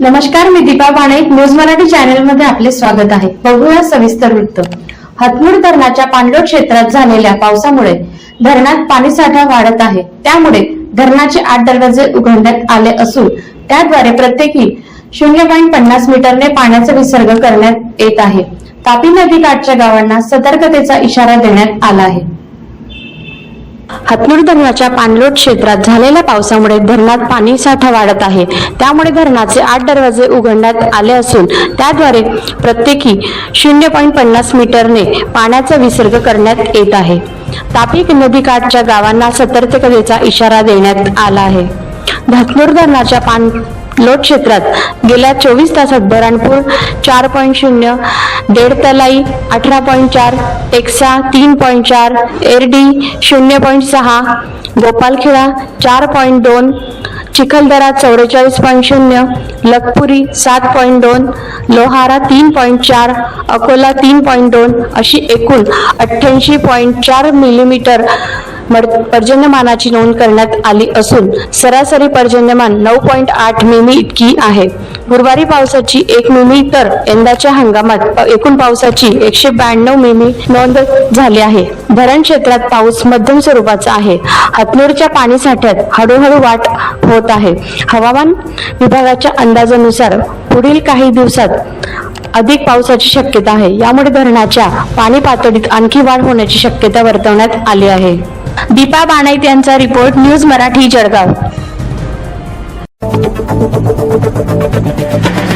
नमस्कार मी दीपा बाणे न्यूज मराठी चॅनलमध्ये आपले स्वागत आहे. बघूया सविस्तर वृत्त. हतनूर धरणाच्या पाणलोट क्षेत्रात झालेल्या पावसामुळे धरणात पाणीसाठा वाढत आहे. त्यामुळे धरणाचे आठ दरवाजे उघडण्यात आले असून त्याद्वारे प्रत्येकी शून्य पॉईंट पन्नास मीटरने पाण्याचा विसर्ग करण्यात येत आहे. तापी नदीकाठच्या गावांना सतर्कतेचा इशारा देण्यात आला आहे. हतनूर धरणाच्या पाणलोट क्षेत्रात झालेल्या पावसामुळे धरणात पाणी साठा वाढत आहे. त्यामुळे धरणाचे आठ दरवाजे उघडण्यात आले असून त्याद्वारे प्रत्येकी शून्य पॉईंट पन्नास मीटरने पाण्याचा विसर्ग करण्यात येत आहे. तापी नदीकाठच्या गावांना सतर्कतेचा इशारा देण्यात आला आहे. हतनूर धरणाच्या पाण लोट क्षेत्रात गेल्या चोवीस तासात धरणपूर चार पॉईंट शून्य डेड तलाई अठरा पॉईंट चार टेक्सा तीन पॉईंट चार एरडी शून्य पॉईंट सहा गोपालखेडा चार पॉईंट दोन चिखलदरा चौवेचाळीस पॉईंट शून्य लखपुरी सात पॉईंट दोन लोहारा तीन पॉईंट चार अकोला तीन पॉईंट दोन अशी एकूण अठ्ठ्याऐंशी पॉईंट चार मिलीमीटर पर्जन्यमानाची नोंद करण्यात आली असून सरासरी पर्जन्यमान नऊ पॉईंट आठ मिमी इतकी आहे. गुरुवारी पावसाची एक मिमी तर यंदाच्या हंगामात एकूण पावसाची एकशे ब्याण्णव मिमी नोंद झाली आहे. धरण क्षेत्रात पाऊस मध्यम स्वरूपाचा आहे. हतनूरच्या पाणी साठ्यात हळूहळू वाढ होत आहे. हवामान विभागाच्या अंदाजानुसार पुढील काही दिवसात अधिक पावसाची शक्यता आहे. यामुळे धरणाच्या पाणी पातळीत आणखी वाढ होण्याची शक्यता वर्तवण्यात आली आहे. दीपा बाणाईत यांचा रिपोर्ट न्यूज मराठी जळगाव. どこどこどこどこどこどこ?